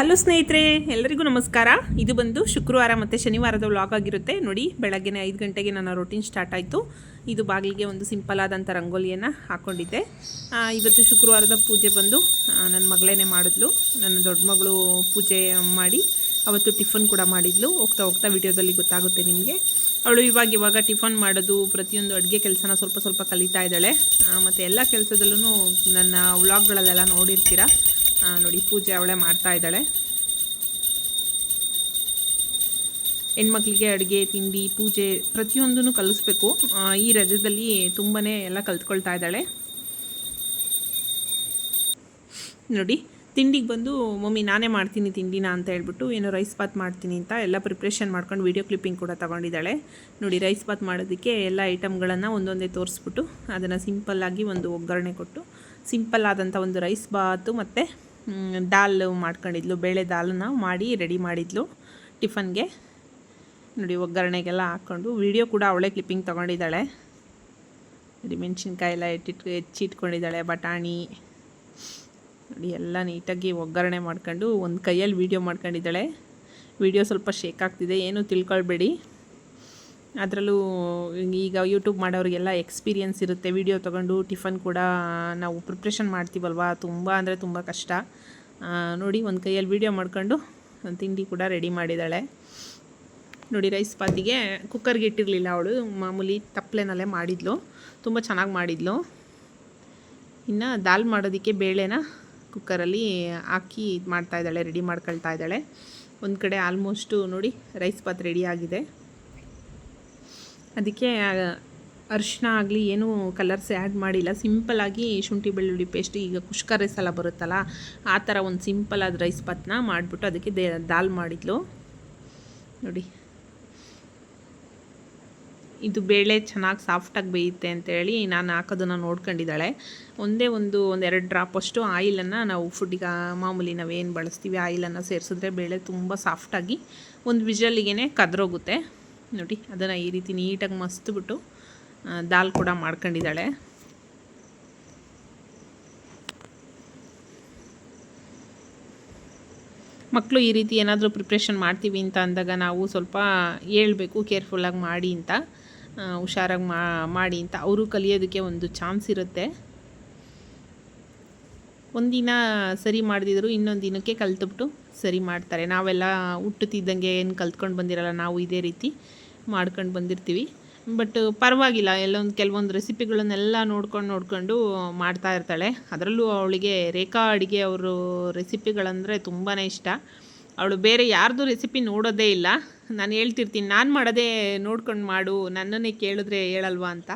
Hello ಸ್ನೇಹಿತರೆ ಎಲ್ಲರಿಗೂ ನಮಸ್ಕಾರ. ಇದು ಬಂದು ಶುಕ್ರವಾರ ಮತ್ತು ಶನಿವಾರದ ವ್ಲಾಗ್ ಆಗಿರುತ್ತೆ. ನೋಡಿ ಬೆಳಗ್ಗೆ ಐದು ಗಂಟೆಗೆ ನನ್ನ ರೊಟೀನ್ ಸ್ಟಾರ್ಟ್ ಆಯಿತು. ಇದು ಬಾಗಿಲಿಗೆ ಒಂದು ಸಿಂಪಲ್ ಆದಂಥ ರಂಗೋಲಿಯನ್ನು ಹಾಕ್ಕೊಂಡಿದ್ದೆ ಇವತ್ತು ಶುಕ್ರವಾರದ ಪೂಜೆ ಬಂದು ನನ್ನ ಮಗಳೇನೆ ಮಾಡಿದ್ಲು. ನನ್ನ ದೊಡ್ಡ ಮಗಳು ಪೂಜೆ ಮಾಡಿ, ಅವತ್ತು ಟಿಫನ್ ಕೂಡ ಮಾಡಿದ್ಲು. ಹೋಗ್ತಾ ಹೋಗ್ತಾ ವಿಡಿಯೋದಲ್ಲಿ ಗೊತ್ತಾಗುತ್ತೆ ನಿಮಗೆ. ಅವಳು ಇವಾಗ ಇವಾಗ ಟಿಫನ್ ಮಾಡೋದು, ಪ್ರತಿಯೊಂದು ಅಡುಗೆ ಕೆಲಸನ ಸ್ವಲ್ಪ ಸ್ವಲ್ಪ ಕಲಿತಾ ಇದ್ದಾಳೆ. ಮತ್ತು ಎಲ್ಲ ಕೆಲಸದಲ್ಲೂ ನನ್ನ ವ್ಲಾಗ್ಗಳಲ್ಲೆಲ್ಲ ನೋಡಿರ್ತೀರ. ನೋಡಿ, ಪೂಜೆ ಅವಳೆ ಮಾಡ್ತಾ ಇದ್ದಾಳೆ. ಹೆಣ್ಮಕ್ಳಿಗೆ ಅಡುಗೆ, ತಿಂಡಿ, ಪೂಜೆ ಪ್ರತಿಯೊಂದನ್ನು ಕಲಿಸ್ಬೇಕು. ಈ ರಜದಲ್ಲಿ ತುಂಬಾ ಎಲ್ಲ ಕಲ್ತ್ಕೊಳ್ತಾ ಇದ್ದಾಳೆ. ನೋಡಿ, ತಿಂಡಿಗೆ ಬಂದು, ಮಮ್ಮಿ, ನಾನೇ ಮಾಡ್ತೀನಿ ತಿಂಡಿನ ಅಂತ ಹೇಳ್ಬಿಟ್ಟು ಏನೋ ರೈಸ್ ಬಾತ್ ಮಾಡ್ತೀನಿ ಅಂತ ಎಲ್ಲ ಪ್ರಿಪ್ರೇಷನ್ ಮಾಡ್ಕೊಂಡು ವೀಡಿಯೋ ಕ್ಲಿಪ್ಪಿಂಗ್ ಕೂಡ ತಗೊಂಡಿದ್ದಾಳೆ. ನೋಡಿ, ರೈಸ್ ಬಾತ್ ಮಾಡೋದಕ್ಕೆ ಎಲ್ಲ ಐಟಮ್ಗಳನ್ನು ಒಂದೊಂದೇ ತೋರಿಸ್ಬಿಟ್ಟು ಅದನ್ನು ಸಿಂಪಲ್ಲಾಗಿ ಒಂದು ಒಗ್ಗರಣೆ ಕೊಟ್ಟು ಸಿಂಪಲ್ ಆದಂಥ ಒಂದು ರೈಸ್ ಬಾತು ಮತ್ತು ದಾಲ್ ಮಾಡ್ಕೊಂಡಿದ್ಲು, ಬೇಳೆ ದಾಲನ್ನ ಮಾಡಿ ರೆಡಿ ಮಾಡಿದ್ಲು ಟಿಫನ್ಗೆ. ನೋಡಿ ಒಗ್ಗರಣೆಗೆಲ್ಲ ಹಾಕ್ಕೊಂಡು ವಿಡಿಯೋ ಕೂಡ ಅವಳೇ ಕ್ಲಿಪ್ಪಿಂಗ್ ತೊಗೊಂಡಿದ್ದಾಳೆ. ನೋಡಿ, ಮೆಣಸಿನ್ಕಾಯಿ ಎಲ್ಲ ಇಟ್ಟಿಟ್ಟು ಹೆಚ್ಚಿಟ್ಕೊಂಡಿದ್ದಾಳೆ ಬಟಾಣಿ. ನೋಡಿ, ಎಲ್ಲ ನೀಟಾಗಿ ಒಗ್ಗರಣೆ ಮಾಡ್ಕೊಂಡು ಒಂದು ಕೈಯಲ್ಲಿ ವೀಡಿಯೋ ಮಾಡ್ಕೊಂಡಿದ್ದಾಳೆ. ವಿಡಿಯೋ ಸ್ವಲ್ಪ ಶೇಕ್ ಆಗ್ತಿದೆ, ಏನೂ ತಿಳ್ಕೊಳ್ಬೇಡಿ. ಅದರಲ್ಲೂ ಈಗ ಯೂಟ್ಯೂಬ್ ಮಾಡೋರಿಗೆಲ್ಲ ಎಕ್ಸ್ಪೀರಿಯೆನ್ಸ್ ಇರುತ್ತೆ. ವಿಡಿಯೋ ತೊಗೊಂಡು ಟಿಫನ್ ಕೂಡ ನಾವು ಪ್ರಿಪ್ರೇಷನ್ ಮಾಡ್ತೀವಲ್ವ? ತುಂಬ ಅಂದರೆ ತುಂಬ ಕಷ್ಟ. ನೋಡಿ ಒಂದು ಕೈಯಲ್ಲಿ ವೀಡಿಯೋ ಮಾಡ್ಕೊಂಡು ತಿಂಡಿ ಕೂಡ ರೆಡಿ ಮಾಡಿದ್ದಾಳೆ. ನೋಡಿ ರೈಸ್ ಪಾತಿಗೆ ಕುಕ್ಕರ್ಗೆ ಇಟ್ಟಿರಲಿಲ್ಲ ಅವಳು. ಮಾಮೂಲಿ ತಪ್ಪಲೆನಲ್ಲೇ ಮಾಡಿದ್ಲು. ತುಂಬ ಚೆನ್ನಾಗಿ ಮಾಡಿದ್ಲು. ಇನ್ನು ದಾಲ್ ಮಾಡೋದಕ್ಕೆ ಬೇಳೆನ ಕುಕ್ಕರಲ್ಲಿ ಹಾಕಿ ಇದು ಮಾಡ್ತಾಯಿದ್ದಾಳೆ ರೆಡಿ ಮಾಡ್ಕೊಳ್ತಾ ಇದ್ದಾಳೆ. ಒಂದು ಕಡೆ ಆಲ್ಮೋಸ್ಟು ನೋಡಿ ರೈಸ್ ಪಾತ್ ರೆಡಿ ಆಗಿದೆ. ಅದಕ್ಕೆ ಅರಿಶಿನ ಆಗಲಿ ಏನೂ ಕಲರ್ಸ್ ಆ್ಯಡ್ ಮಾಡಿಲ್ಲ. ಸಿಂಪಲಾಗಿ ಶುಂಠಿ ಬೆಳ್ಳುಳ್ಳಿ ಪೇಸ್ಟ್ ಈಗ ಕುಷ್ಕ ರೈಸ್ ಎಲ್ಲ ಬರುತ್ತಲ್ಲ, ಆ ಥರ ಒಂದು ಸಿಂಪಲ್ ಆದ ರೈಸ್ ಪತ್ನ ಮಾಡಿಬಿಟ್ಟು ಅದಕ್ಕೆ ದೇ, ದಾಲ್ ಮಾಡಿದ್ಲು. ನೋಡಿ. ಇದು ಬೇಳೆ ಚೆನ್ನಾಗಿ ಸಾಫ್ಟಾಗಿ ಬೇಯುತ್ತೆ ಅಂತೇಳಿ ನಾನು ಹಾಕೋದನ್ನು ನೋಡ್ಕೊಂಡಿದ್ದಾಳೆ. ಒಂದೇ ಒಂದು ಒಂದೆರಡು ಡ್ರಾಪಷ್ಟು ಆಯಿಲನ್ನು ನಾವು ಫುಡ್ಡಿಗೆ ಮಾಮೂಲಿ ನಾವೇನು ಬಳಸ್ತೀವಿ, ಆಯಿಲನ್ನು ಸೇರಿಸಿದ್ರೆ ಬೇಳೆ ತುಂಬ ಸಾಫ್ಟಾಗಿ ಒಂದು ವಿಜಲ್ಲಿಗೆ ಕದ್ರೋಗುತ್ತೆ. ನೋಡಿ, ಅದನ್ನು ಈ ರೀತಿ ನೀಟಾಗಿ ಮಸ್ತ್ಬಿಟ್ಟು ಬಿಟ್ಟು ದಾಲ್ ಕೂಡ ಮಾಡ್ಕೊಂಡಿದ್ದಾಳೆ. ಮಕ್ಕಳು ಈ ರೀತಿ ಏನಾದರೂ ಪ್ರಿಪ್ರೇಷನ್ ಮಾಡ್ತೀವಿ ಅಂತ ಅಂದಾಗ ನಾವು ಸ್ವಲ್ಪ ಹೇಳ್ಬೇಕು ಕೇರ್ಫುಲ್ಲಾಗಿ ಮಾಡಿ ಅಂತ ಹುಷಾರಾಗಿ ಮಾಡಿ ಅಂತ. ಅವರು ಕಲಿಯೋದಕ್ಕೆ ಒಂದು ಚಾನ್ಸ್ ಇರುತ್ತೆ. ಒಂದಿನ ಸರಿ ಮಾಡದಿದ್ರು, ಇನ್ನೊಂದು ದಿನಕ್ಕೆ ಕಲ್ತುಬಿಟ್ಟು ಸರಿ ಮಾಡ್ತಾರೆ. ನಾವೆಲ್ಲ ಹುಟ್ಟುತ್ತಿದ್ದಂಗೆ ಏನು ಕಲ್ತ್ಕೊಂಡು ಬಂದಿರಲ್ಲ, ನಾವು ಇದೇ ರೀತಿ. ಮಾಡ್ಕೊಂಡು ಬಂದಿರ್ತೀವಿ. ಬಟ್ ಪರವಾಗಿಲ್ಲ, ಎಲ್ಲೊಂದು ಕೆಲವೊಂದು ರೆಸಿಪಿಗಳನ್ನೆಲ್ಲ ನೋಡ್ಕೊಂಡು ನೋಡ್ಕೊಂಡು ಮಾಡ್ತಾ ಇರ್ತಾಳೆ. ಅದರಲ್ಲೂ ಅವಳಿಗೆ ರೇಖಾ ಅಡುಗೆ ಅವರು ರೆಸಿಪಿಗಳಂದರೆ ತುಂಬಾ ಇಷ್ಟ. ಅವಳು ಬೇರೆ ಯಾರ್ದು ರೆಸಿಪಿ ನೋಡೋದೇ ಇಲ್ಲ. ನಾನು ಹೇಳ್ತಿರ್ತೀನಿ, ನಾನು ಮಾಡೋದೇ ನೋಡ್ಕೊಂಡು ಮಾಡು, ನನ್ನನ್ನೇ ಕೇಳಿದ್ರೆ ಹೇಳಲ್ವಾ ಅಂತ.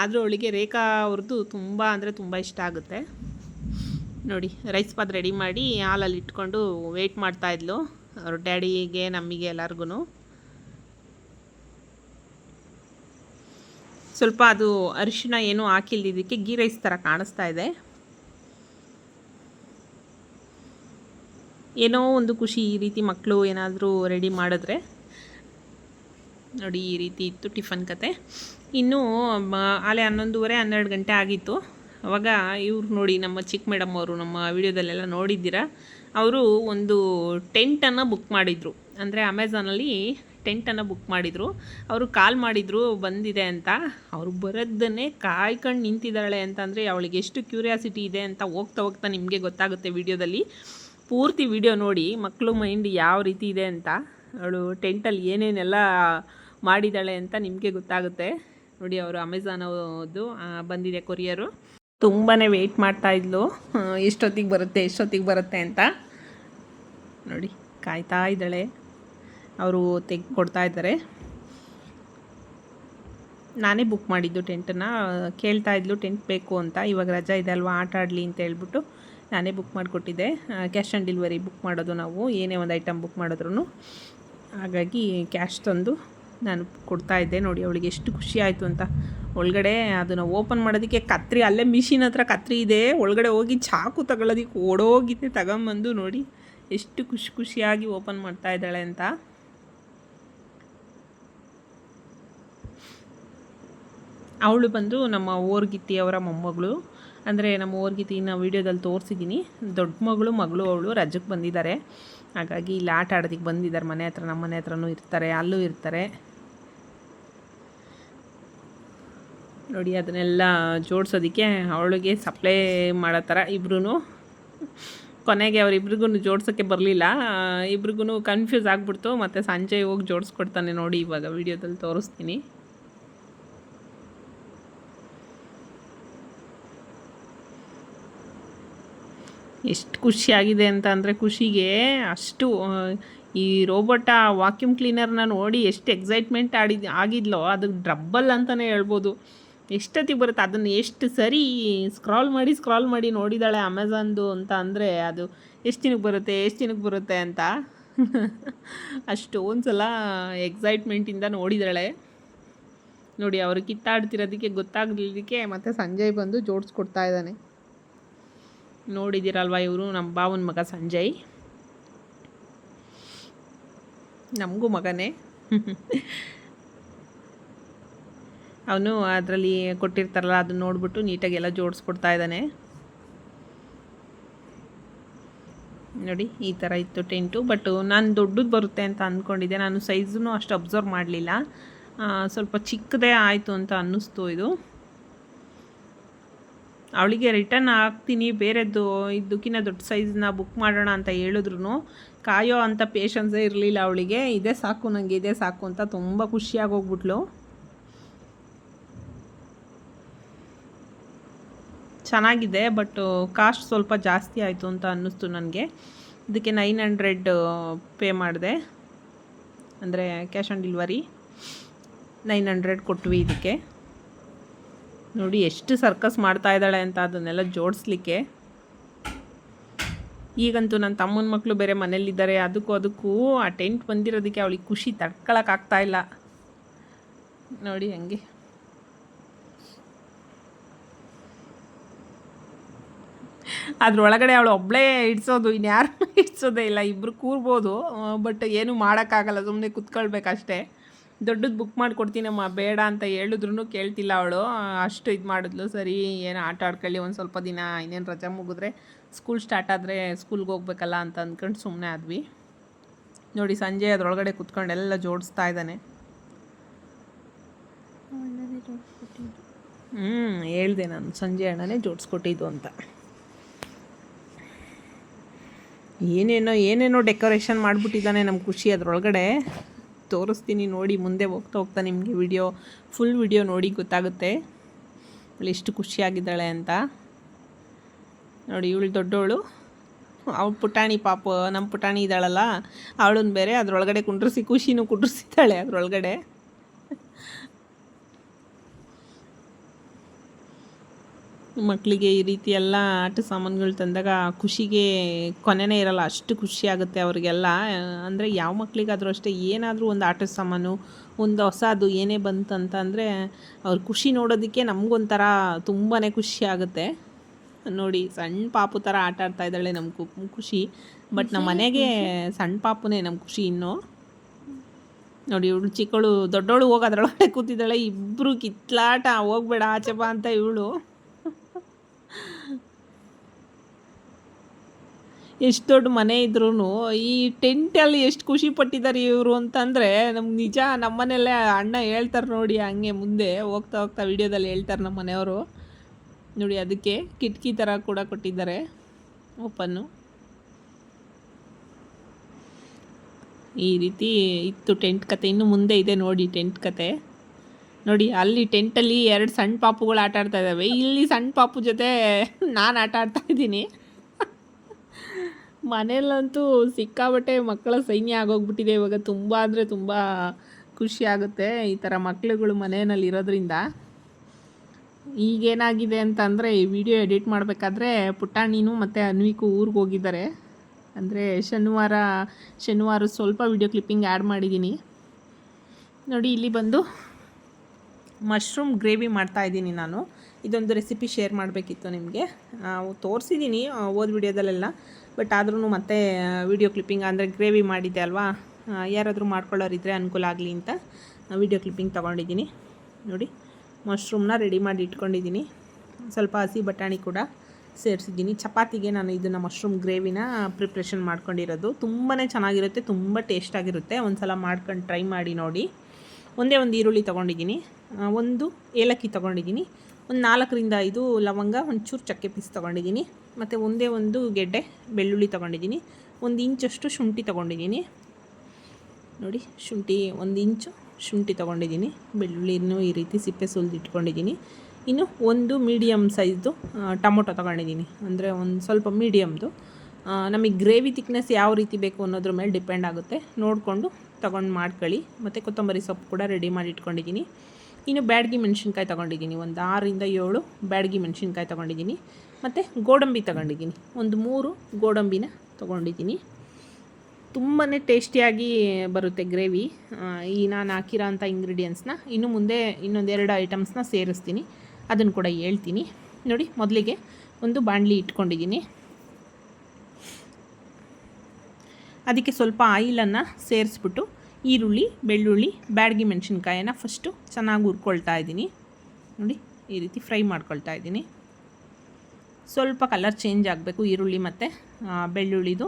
ಆದರೂ ಅವಳಿಗೆ ರೇಖಾ ಅವ್ರದ್ದು ತುಂಬ ಅಂದರೆ ತುಂಬ ಇಷ್ಟ ಆಗುತ್ತೆ. ನೋಡಿ ರೈಸ್ ಪಾತ್ ರೆಡಿ ಮಾಡಿ ಹಾಲಲ್ಲಿ ಇಟ್ಕೊಂಡು ವೆಯ್ಟ್ ಮಾಡ್ತಾಯಿದ್ಲು ಅವ್ರ ಡ್ಯಾಡಿಗೆ ನಮಗೆ ಎಲ್ಲರಿಗೂ ಸ್ವಲ್ಪ ಅದು ಅರಿಶಿನ ಏನೂ ಹಾಕಿಲ್ದಿದ್ದಕ್ಕೆ ಗೀ ರೈಸ್ ಥರ ಕಾಣಿಸ್ತಾ ಇದೆ. ಏನೋ ಒಂದು ಖುಷಿ ಈ ರೀತಿ ಮಕ್ಕಳು ಏನಾದರೂ ರೆಡಿ ಮಾಡಿದ್ರೆ. ನೋಡಿ ಈ ರೀತಿ ಇತ್ತು ಟಿಫನ್ ಕತೆ. ಇನ್ನು ಆಲೆ ಹನ್ನೊಂದುವರೆ, ಹನ್ನೆರಡು ಗಂಟೆ ಆಗಿತ್ತು. ಅವಾಗ ಇವ್ರು ನೋಡಿ ನಮ್ಮ ಚಿಕ್ಕ ಮೇಡಮ್ ಅವರು ನಮ್ಮ ವಿಡಿಯೋದಲ್ಲೆಲ್ಲ ನೋಡಿದ್ದೀರಾ? ಅವರು ಒಂದು ಟೆಂಟನ್ನು ಬುಕ್ ಮಾಡಿದರು. ಅಂದರೆ ಅಮೆಝಾನಲ್ಲಿ ಟೆಂಟನ್ನು ಬುಕ್ ಮಾಡಿದರು. ಅವರು ಕಾಲ್ ಮಾಡಿದರು, ಬಂದಿದೆ ಅಂತ. ಅವರು ಬರೋದನ್ನೇ ಕಾಯ್ಕೊಂಡು ನಿಂತಿದ್ದಾಳೆ ಅಂತಂದರೆ ಅವಳಿಗೆ ಎಷ್ಟು ಕ್ಯೂರಿಯಾಸಿಟಿ ಇದೆ ಅಂತ ಹೋಗ್ತಾ ಹೋಗ್ತಾ ನಿಮಗೆ ಗೊತ್ತಾಗುತ್ತೆ ವಿಡಿಯೋದಲ್ಲಿ. ಪೂರ್ತಿ ವಿಡಿಯೋ ನೋಡಿ ಮಕ್ಕಳು ಮೈಂಡ್ ಯಾವ ರೀತಿ ಇದೆ ಅಂತ. ಅವಳು ಟೆಂಟಲ್ಲಿ ಏನೇನೆಲ್ಲ ಮಾಡಿದ್ದಾಳೆ ಅಂತ ನಿಮಗೆ ಗೊತ್ತಾಗುತ್ತೆ. ನೋಡಿ, ಅವರು ಅಮೆಝಾನದು ಬಂದಿದೆ ಕೊರಿಯರು. ತುಂಬಾ ವೆಯ್ಟ್ ಮಾಡ್ತಾ ಇದ್ಲು. ಎಷ್ಟೊತ್ತಿಗೆ ಬರುತ್ತೆ ಎಷ್ಟೊತ್ತಿಗೆ ಬರುತ್ತೆ ಅಂತ. ನೋಡಿ, ಕಾಯ್ತಾ ಇದ್ದಾಳೆ. ಅವರು ತೆಗೆ, ಕೊಡ್ತಾ ಇದ್ದಾರೆ. ನಾನೇ ಬುಕ್ ಮಾಡಿದ್ದು ಟೆಂಟನ್ನು ಕೇಳ್ತಾ ಇದ್ಲು ಟೆಂಟ್ ಬೇಕು ಅಂತ. ಇವಾಗ ರಜಾ ಇದೆ ಅಲ್ವಾ? ಆಟ ಆಡಲಿ ಅಂತ ಹೇಳ್ಬಿಟ್ಟು ನಾನೇ ಬುಕ್ ಮಾಡಿಕೊಟ್ಟಿದ್ದೆ. ಕ್ಯಾಶ್ ಆನ್ ಡೆಲಿವರಿ ಬುಕ್ ಮಾಡೋದು ನಾವು. ಏನೇ ಒಂದು ಐಟಮ್ ಬುಕ್ ಮಾಡಿದ್ರು ಹಾಗಾಗಿ ಕ್ಯಾಶ್ ತಂದು ನಾನು ಕೊಡ್ತಾ ಇದ್ದೆ. ನೋಡಿ, ಅವಳಿಗೆ ಎಷ್ಟು ಖುಷಿ ಆಯಿತು ಅಂತ. ಒಳಗಡೆ ಅದನ್ನು ಓಪನ್ ಮಾಡೋದಕ್ಕೆ ಕತ್ರಿ, ಅಲ್ಲೇ ಮಿಷಿನ್ ಹತ್ರ ಕತ್ರಿ ಇದೆ. ಒಳಗಡೆ ಹೋಗಿ ಚಾಕು ತಗೊಳ್ಳೋದಕ್ಕೆ ಓಡೋಗಿದೆ ತಗೊಂಬಂದು ನೋಡಿ. ಎಷ್ಟು ಖುಷಿ ಖುಷಿಯಾಗಿ ಓಪನ್ ಮಾಡ್ತಾ ಇದ್ದಾಳೆ ಅಂತ. ಅವಳು ಬಂದು ನಮ್ಮ ಓರ್ಗಿತ್ತಿ ಅವರ ಮೊಮ್ಮಗಳು. ಅಂದರೆ ನಮ್ಮ ಓರ್ಗಿತ್ತಿನ ವೀಡಿಯೋದಲ್ಲಿ ತೋರಿಸಿದ್ದೀನಿ. ದೊಡ್ಡ ಮಗಳು ಮಗಳು ಅವಳು ರಜಕ್ಕೆ ಬಂದಿದ್ದಾರೆ. ಹಾಗಾಗಿ ಇಲ್ಲಿ ಆಟ ಆಡೋದಕ್ಕೆ ಬಂದಿದ್ದಾರೆ. ಮನೆ ಹತ್ರ, ನಮ್ಮ ಮನೆ ಹತ್ರನೂ ಇರ್ತಾರೆ, ಅಲ್ಲೂ ಇರ್ತಾರೆ. ನೋಡಿ, ಅದನ್ನೆಲ್ಲ ಜೋಡಿಸೋದಕ್ಕೆ ಅವಳಿಗೆ ಸಪ್ಲೈ ಮಾಡೋ ಥರ ಇಬ್ರು ಕೊನೆಗೆ ಅವರಿಬ್ರಿಗೂ ಜೋಡ್ಸೋಕ್ಕೆ ಬರಲಿಲ್ಲ. ಇಬ್ರಿಗೂ ಕನ್ಫ್ಯೂಸ್ ಆಗಿಬಿಡ್ತು. ಮತ್ತು ಸಂಜೆ ಹೋಗಿ ಜೋಡಿಸ್ಕೊಡ್ತಾನೆ ನೋಡಿ ಇವಾಗ ವೀಡಿಯೋದಲ್ಲಿ ತೋರಿಸ್ತೀನಿ. ಎಷ್ಟು ಖುಷಿಯಾಗಿದೆ ಅಂತ ಅಂದರೆ ಖುಷಿಗೆ ಅಷ್ಟು ಈ ರೋಬೋಟ ವಾಕ್ಯೂಮ್ ಕ್ಲೀನರ್ನ ನೋಡಿ ಎಷ್ಟು ಎಕ್ಸೈಟ್ಮೆಂಟ್ ಆಡಿದ್ ಆಗಿದ್ಲೋ, ಅದು ಡ್ರಬ್ಬಲ್ ಅಂತಲೇ ಹೇಳ್ಬೋದು. ಎಷ್ಟೊತ್ತಿಗೆ ಬರುತ್ತೆ? ಅದನ್ನು ಎಷ್ಟು ಸರಿ ಸ್ಕ್ರಾಲ್ ಮಾಡಿ ಸ್ಕ್ರಾಲ್ ಮಾಡಿ ನೋಡಿದಾಳೆ ಅಮೆಝಾನ್ದು ಅಂತ ಅಂದರೆ ಅದು ಎಷ್ಟು ದಿನಕ್ಕೆ ಬರುತ್ತೆ, ಎಷ್ಟು ದಿನಕ್ಕೆ ಬರುತ್ತೆ ಅಂತ? ಅಷ್ಟೊಂದು ಸಲ ಎಕ್ಸೈಟ್ಮೆಂಟಿಂದ ನೋಡಿದಾಳೆ. ನೋಡಿ, ಅವರು ಕಿತ್ತಾಡ್ತಿರೋದಕ್ಕೆ ಗೊತ್ತಾಗಲಿದ್ದಕ್ಕೆ ಮತ್ತು ಸಂಜಯ್ ಬಂದು ಜೋಡಿಸ್ಕೊಡ್ತಾ ಇದ್ದಾನೆ. ನೋಡಿದ್ದೀರಲ್ವ ಇವರು? ನಮ್ಮ ಬಾವನ ಮಗ ಸಂಜಯ್. ನಮಗೂ ಮಗನೇ. ಅವನು ಅದರಲ್ಲಿ ಕೊಟ್ಟಿರ್ತಾರಲ್ಲ, ಅದನ್ನ ನೋಡಿಬಿಟ್ಟು ನೀಟಾಗಿ ಎಲ್ಲ ಜೋಡಿಸ್ಕೊಡ್ತಾ ಇದ್ದಾನೆ. ನೋಡಿ, ಈ ಥರ ಇತ್ತು ಟೆಂಟು. ಬಟ್ ನಾನು ದೊಡ್ಡದು ಬರುತ್ತೆ ಅಂತ ಅಂದ್ಕೊಂಡಿದ್ದೆ ನಾನು ಸೈಜನ್ನು ಅಷ್ಟು ಅಬ್ಸರ್ವ್ ಮಾಡಲಿಲ್ಲ. ಸ್ವಲ್ಪ ಚಿಕ್ಕದೇ ಆಯಿತು ಅಂತ ಅನ್ನಿಸ್ತು ಇದು. ಅವಳಿಗೆ ರಿಟರ್ನ್ ಹಾಕ್ತೀನಿ, ಬೇರೆದ್ದು ಇದಕ್ಕಿಂತ ದೊಡ್ಡ ಸೈಜ್ನ ಬುಕ್ ಮಾಡೋಣ ಅಂತ ಹೇಳಿದ್ರು ಕಾಯೋ ಅಂತ ಪೇಷನ್ಸೇ ಇರಲಿಲ್ಲ ಅವಳಿಗೆ. ಇದೇ ಸಾಕು ನನಗೆ ಇದೇ ಸಾಕು ಅಂತ ತುಂಬ ಖುಷಿಯಾಗಿ ಹೋಗ್ಬಿಟ್ಲು. ಚೆನ್ನಾಗಿದೆ ಬಟ್ ಕಾಸ್ಟ್ ಸ್ವಲ್ಪ ಜಾಸ್ತಿ ಆಯಿತು ಅಂತ ಅನ್ನಿಸ್ತು ನನಗೆ. ಇದಕ್ಕೆ ನೈನ್ ಹಂಡ್ರೆಡ್ ಪೇ ಮಾಡಿದೆ. ಅಂದರೆ cash on delivery nine hundred ಕೊಟ್ವಿ ಇದಕ್ಕೆ. ನೋಡಿ, ಎಷ್ಟು ಸರ್ಕಸ್ ಮಾಡ್ತಾ ಇದ್ದಾಳೆ ಅಂತ ಅದನ್ನೆಲ್ಲ ಜೋಡಿಸ್ಲಿಕ್ಕೆ. ಈಗಂತೂ ನನ್ನ ತಮ್ಮನ ಮಕ್ಕಳು ಬೇರೆ ಮನೇಲಿದ್ದಾರೆ ಅದಕ್ಕೂ ಅದಕ್ಕೂ ಆ ಟೆಂಟ್ ಬಂದಿರೋದಕ್ಕೆ ಅವಳಿಗೆ ಖುಷಿ ತಡ್ಕೊಳಕ್ಕಾಗ್ತಾ ಇಲ್ಲ. ನೋಡಿ ಹಂಗೆ. ಅದ್ರೊಳಗಡೆ ಅವಳು ಒಬ್ಬಳೇ ಇಡ್ಸೋದು, ಇನ್ಯಾರು ಇಡ್ಸೋದೇ ಇಲ್ಲ ಇಬ್ಬರು ಕೂರ್ಬೋದು ಬಟ್ ಏನು ಮಾಡೋಕ್ಕಾಗಲ್ಲ ಸುಮ್ಮನೆ ಕುತ್ಕೊಳ್ಬೇಕಷ್ಟೇ ದೊಡ್ಡದು ಬುಕ್ ಮಾಡಿಕೊಡ್ತೀನಮ್ಮ ಬೇಡ ಅಂತ ಹೇಳಿದ್ರು ಕೇಳ್ತಿಲ್ಲ ಅವಳು. ಅಷ್ಟು ಇದು ಮಾಡಿದ್ಲು. ಸರಿ ಏನು ಆಟ ಆಡ್ಕೊಳ್ಳಿ ಒಂದು ಸ್ವಲ್ಪ ದಿನ ಇನ್ನೇನು ರಜೆ ಮುಗಿದ್ರೆ ಸ್ಕೂಲ್ ಸ್ಟಾರ್ಟ್ ಆದರೆ ಸ್ಕೂಲ್ಗೆ ಹೋಗ್ಬೇಕಲ್ಲ ಅಂತ ಅಂದ್ಕೊಂಡು ಸುಮ್ಮನೆ ಆದ್ವಿ. ನೋಡಿ ಸಂಜೆ ಅದರೊಳಗಡೆ ಕುತ್ಕೊಂಡು ಎಲ್ಲ ಜೋಡಿಸ್ತಾ ಇದ್ದಾನೆ. ಹ್ಞೂ ಹೇಳ್ದೆ ನಾನು ಸಂಜೆ ಅಣ್ಣನೇ ಜೋಡಿಸ್ಕೊಟ್ಟಿದ್ದು ಅಂತ. ಏನೇನೋ ಏನೇನೋ ಡೆಕೋರೇಷನ್ ಮಾಡಿಬಿಟ್ಟಿದ್ದಾನೆ ನಮ್ಮ ಖುಷಿ ಅದರೊಳಗಡೆ. ತೋರಿಸ್ತೀನಿ ನೋಡಿ, ಮುಂದೆ ಹೋಗ್ತಾ ಹೋಗ್ತಾ ನಿಮಗೆ ವಿಡಿಯೋ ಫುಲ್ ವಿಡಿಯೋ ನೋಡಿ ಗೊತ್ತಾಗುತ್ತೆ. ಅವಳು ಎಷ್ಟು ಖುಷಿಯಾಗಿದ್ದಾಳೆ ಅಂತ. ನೋಡಿ, ಇವಳು ದೊಡ್ಡವಳು. ಅವಳು ಪುಟಾಣಿ ಪಾಪ ನಮ್ಮ ಪುಟಾಣಿ ಇದ್ದಾಳಲ್ಲ, ಅವಳನ್ನ ಬೇರೆ ಅದರೊಳಗಡೆ ಕುಂಡ್ರಿಸಿ, ಖುಷಿನೂ ಕುಂಡ್ರಿಸಿದ್ದಾಳೆ ಅದರೊಳಗಡೆ. ಮಕ್ಕಳಿಗೆ ಈ ರೀತಿ ಎಲ್ಲ ಆಟ ಸಾಮಾನುಗಳು ತಂದಾಗ ಖುಷಿಗೆ ಕೊನೆನೇ ಇರಲ್ಲ ಅಷ್ಟು ಖುಷಿ ಆಗುತ್ತೆ ಅವರಿಗೆಲ್ಲ. ಅಂದರೆ ಯಾವ ಮಕ್ಕಳಿಗಾದರೂ ಅಷ್ಟೇ ಏನಾದರೂ ಒಂದು ಆಟದ ಸಾಮಾನು ಒಂದು ಹೊಸದು ಏನೇ ಬಂತಂತ ಅಂದರೆ ಅವ್ರ ಖುಷಿ ನೋಡೋದಕ್ಕೆ ನಮಗೊಂಥರ ತುಂಬಾ ಖುಷಿ ಆಗುತ್ತೆ. ನೋಡಿ ಸಣ್ಣ ಪಾಪು ಥರ ಆಟ ಆಡ್ತಾ ಇದ್ದಾಳೆ ನಮ್ಮ ಕು ಖುಷಿ. ಬಟ್ ನಮ್ಮ ಮನೆಗೆ ಸಣ್ಣ ಪಾಪುನೇ ನಮ್ಮ ಖುಷಿ ಇನ್ನೂ. ನೋಡಿ ಇವಳು ಚಿಕ್ಕಳು ದೊಡ್ಡವಳು ಹೋಗಿ ಅದರೊಳಗಡೆ ಕೂತಿದ್ದಾಳೆ ಇಬ್ಬರು ಕಿತ್ಲಾಟ ಹೋಗ್ಬೇಡ ಆಚೆ ಬಾ ಅಂತ ಇವಳು. ಎಷ್ಟು ದೊಡ್ಡ ಮನೆ ಇದ್ರೂ ಈ ಟೆಂಟಲ್ಲಿ ಎಷ್ಟು ಖುಷಿ ಪಟ್ಟಿದ್ದಾರೆ ಇವರು ಅಂತಂದರೆ ನಮ್ಗೆ ನಿಜ ನಮ್ಮನೆಯಲ್ಲೇ ಅಣ್ಣ ಹೇಳ್ತಾರೆ ನೋಡಿ ಹಂಗೆ ಮುಂದೆ ಹೋಗ್ತಾ ಹೋಗ್ತಾ ವಿಡಿಯೋದಲ್ಲಿ ಹೇಳ್ತಾರೆ ನಮ್ಮ ಮನೆಯವರು. ನೋಡಿ ಅದಕ್ಕೆ ಕಿಟಕಿ ಥರ ಕೂಡ ಕೊಟ್ಟಿದ್ದಾರೆ ಓಪನ್ನು ಈ ರೀತಿ ಇತ್ತು ಟೆಂಟ್ ಕತೆ. ಇನ್ನು ಮುಂದೆ ಇದೆ ನೋಡಿ ಟೆಂಟ್ ಕತೆ. ನೋಡಿ ಅಲ್ಲಿ ಟೆಂಟಲ್ಲಿ ಎರಡು ಸಣ್ಣ ಪಾಪುಗಳು ಆಟ ಆಡ್ತಾ ಇದ್ದಾವೆ ಇಲ್ಲಿ ಸಣ್ಣ ಪಾಪು ಜೊತೆ ನಾನು ಆಟ ಆಡ್ತಾ ಇದ್ದೀನಿ. ಮನೇಲಂತೂ ಸಿಕ್ಕಾಬಟ್ಟೆ ಮಕ್ಕಳ ಸೈನ್ಯ ಆಗೋಗ್ಬಿಟ್ಟಿದೆ. ಇವಾಗ ತುಂಬ ಅಂದರೆ ತುಂಬ ಖುಷಿ ಆಗುತ್ತೆ ಈ ಥರ ಮಕ್ಳುಗಳು ಮನೆಯಲ್ಲಿ ಇರೋದ್ರಿಂದ. ಈಗೇನಾಗಿದೆ ಅಂತಂದರೆ ಈ ವಿಡಿಯೋ ಎಡಿಟ್ ಮಾಡಬೇಕಾದ್ರೆ ಪುಟಾಣಿನೂ ಮತ್ತು ಅನ್ವಿಕು ಊರಿಗೆ ಹೋಗಿದ್ದಾರೆ. ಅಂದರೆ ಶನಿವಾರ ಶನಿವಾರ ಸ್ವಲ್ಪ ವಿಡಿಯೋ ಕ್ಲಿಪ್ಪಿಂಗ್ ಆ್ಯಡ್ ಮಾಡಿದ್ದೀನಿ ನೋಡಿ, ಇಲ್ಲಿ ಬಂದು ಮಶ್ರೂಮ್ ಗ್ರೇವಿ ಮಾಡ್ತಾ ಇದ್ದೀನಿ ನಾನು. ಇದೊಂದು ರೆಸಿಪಿ ಶೇರ್ ಮಾಡಬೇಕಿತ್ತು ನಿಮಗೆ. ತೋರಿಸಿದ್ದೀನಿ ಓದ್ ವಿಡಿಯೋದಲ್ಲೆಲ್ಲ ಬಟ್ ಆದ್ರೂ ಮತ್ತೆ ವಿಡಿಯೋ ಕ್ಲಿಪ್ಪಿಂಗ್ ಅಂದರೆ ಗ್ರೇವಿ ಮಾಡಿದ್ದೆ ಅಲ್ವಾ? ಯಾರಾದರೂ ಮಾಡ್ಕೊಳ್ಳೋರಿದ್ರೆ ಅನುಕೂಲ ಆಗಲಿ ಅಂತ ವಿಡಿಯೋ ಕ್ಲಿಪ್ಪಿಂಗ್ ತೊಗೊಂಡಿದ್ದೀನಿ ನೋಡಿ ಮಶ್ರೂಮ್ನ ರೆಡಿ ಮಾಡಿ ಇಟ್ಕೊಂಡಿದ್ದೀನಿ ಸ್ವಲ್ಪ ಹಸಿ ಬಟಾಣಿ ಕೂಡ ಸೇರಿಸಿದ್ದೀನಿ ಚಪಾತಿಗೆ ನಾನು ಇದನ್ನು ಮಶ್ರೂಮ್ ಗ್ರೇವಿನ ಪ್ರಿಪ್ರೇಷನ್ ಮಾಡ್ಕೊಂಡಿರೋದು. ತುಂಬಾ ಚೆನ್ನಾಗಿರುತ್ತೆ, ತುಂಬ ಟೇಸ್ಟಾಗಿರುತ್ತೆ ಒಂದು ಸಲ ಮಾಡ್ಕೊಂಡು ಟ್ರೈ ಮಾಡಿ ನೋಡಿ. ಒಂದೇ ಒಂದು ಈರುಳ್ಳಿ ತೊಗೊಂಡಿದ್ದೀನಿ ಒಂದು ಏಲಕ್ಕಿ ತೊಗೊಂಡಿದ್ದೀನಿ ಒಂದು ನಾಲ್ಕರಿಂದ ಐದು ಲವಂಗ, ಒಂಚೂರು ಚಕ್ಕೆ ಪೀಸ್ ತೊಗೊಂಡಿದ್ದೀನಿ. ಮತ್ತು ಒಂದೇ ಒಂದು ಗೆಡ್ಡೆ ಬೆಳ್ಳುಳ್ಳಿ ತೊಗೊಂಡಿದ್ದೀನಿ. ಒಂದು ಇಂಚಷ್ಟು ಶುಂಠಿ ತೊಗೊಂಡಿದ್ದೀನಿ. ನೋಡಿ, ಶುಂಠಿ ಒಂದು ಇಂಚು ಶುಂಠಿ ತೊಗೊಂಡಿದ್ದೀನಿ. ಬೆಳ್ಳುಳ್ಳಿನೂ ಈ ರೀತಿ ಸಿಪ್ಪೆ ಸುಲಿದಿಟ್ಕೊಂಡಿದ್ದೀನಿ ಇನ್ನು ಒಂದು ಮೀಡಿಯಮ್ ಸೈಜ್ದು ಟೊಮೊಟೊ ತೊಗೊಂಡಿದ್ದೀನಿ. ಅಂದರೆ ಒಂದು ಸ್ವಲ್ಪ ಮೀಡಿಯಮ್ದು. ನಮಗೆ ಗ್ರೇವಿ ತಿಕ್ನೆಸ್ ಯಾವ ರೀತಿ ಬೇಕು ಅನ್ನೋದ್ರ ಮೇಲೆ ಡಿಪೆಂಡ್ ಆಗುತ್ತೆ. ನೋಡಿಕೊಂಡು ತೊಗೊಂಡು ಮಾಡ್ಕೊಳ್ಳಿ. ಮತ್ತು ಕೊತ್ತಂಬರಿ ಸೊಪ್ಪು ಕೂಡ ರೆಡಿ ಮಾಡಿ ಇಟ್ಕೊಂಡಿದ್ದೀನಿ. ಇನ್ನು ಬ್ಯಾಡ್ಗಿ ಮೆಣಸಿನ್ಕಾಯಿ ತೊಗೊಂಡಿದ್ದೀನಿ. ಒಂದು ಆರರಿಂದ ಏಳು ಬ್ಯಾಡ್ಗಿ ಮೆಣಸಿನ್ಕಾಯಿ ತೊಗೊಂಡಿದ್ದೀನಿ. ಮತ್ತು ಗೋಡಂಬಿ ತೊಗೊಂಡಿದ್ದೀನಿ. ಒಂದು ಮೂರು ಗೋಡಂಬಿನ ತೊಗೊಂಡಿದ್ದೀನಿ. ತುಂಬಾ ಟೇಸ್ಟಿಯಾಗಿ ಬರುತ್ತೆ ಗ್ರೇವಿ. ಈ ನಾನು ಹಾಕಿರೋ ಅಂಥ ಇಂಗ್ರೀಡಿಯೆಂಟ್ಸ್ನ ಇನ್ನು ಮುಂದೆ ಇನ್ನೊಂದೆರಡು ಐಟಮ್ಸ್ನ ಸೇರಿಸ್ತೀನಿ. ಅದನ್ನು ಕೂಡ ಹೇಳ್ತೀನಿ. ನೋಡಿ, ಮೊದಲಿಗೆ ಒಂದು ಬಾಣಲಿ ಇಟ್ಕೊಂಡಿದ್ದೀನಿ. ಅದಕ್ಕೆ ಸ್ವಲ್ಪ ಆಯಿಲನ್ನು ಸೇರಿಸ್ಬಿಟ್ಟು ಈರುಳ್ಳಿ, ಬೆಳ್ಳುಳ್ಳಿ, ಬ್ಯಾಡಗಿ ಮೆಣಸಿನ್ಕಾಯನ್ನ ಫಸ್ಟು ಚೆನ್ನಾಗಿ ಹುರ್ಕೊಳ್ತಾ ಇದ್ದೀನಿ. ನೋಡಿ, ಈ ರೀತಿ ಫ್ರೈ ಮಾಡ್ಕೊಳ್ತಾ ಇದ್ದೀನಿ. ಸ್ವಲ್ಪ ಕಲರ್ ಚೇಂಜ್ ಆಗಬೇಕು ಈರುಳ್ಳಿ ಮತ್ತು ಬೆಳ್ಳುಳ್ಳಿದು.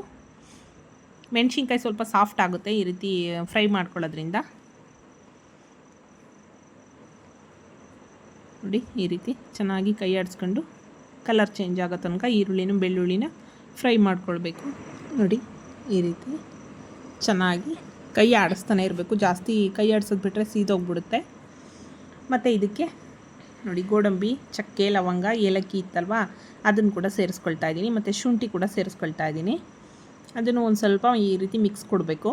ಮೆಣಸಿನ್ಕಾಯಿ ಸ್ವಲ್ಪ ಸಾಫ್ಟ್ ಆಗುತ್ತೆ ಈ ರೀತಿ ಫ್ರೈ ಮಾಡ್ಕೊಳ್ಳೋದ್ರಿಂದ. ನೋಡಿ, ಈ ರೀತಿ ಚೆನ್ನಾಗಿ ಕೈ ಆಡಿಸ್ಕೊಂಡು ಕಲರ್ ಚೇಂಜ್ ಆಗೋ ತನಕ ಈರುಳ್ಳಿನೂ ಬೆಳ್ಳುಳ್ಳಿನ ಫ್ರೈ ಮಾಡ್ಕೊಳ್ಬೇಕು. ನೋಡಿ, ಈ ರೀತಿ ಚೆನ್ನಾಗಿ ಕೈ ಆಡಿಸ್ತಾನೆ ಇರಬೇಕು. ಜಾಸ್ತಿ ಕೈ ಆಡಿಸೋದು ಬಿಟ್ಟರೆ ಸೀದೋಗ್ಬಿಡುತ್ತೆ ಮತ್ತು ಇದಕ್ಕೆ ನೋಡಿ, ಗೋಡಂಬಿ, ಚಕ್ಕೆ, ಲವಂಗ, ಏಲಕ್ಕಿ ಇತ್ತಲ್ವಾ? ಅದನ್ನು ಕೂಡ ಸೇರಿಸ್ಕೊಳ್ತಾ ಇದ್ದೀನಿ. ಮತ್ತು ಶುಂಠಿ ಕೂಡ ಸೇರಿಸ್ಕೊಳ್ತಾ ಇದ್ದೀನಿ. ಅದನ್ನು ಒಂದು ಸ್ವಲ್ಪ ಈ ರೀತಿ ಮಿಕ್ಸ್ ಕೊಡಬೇಕು.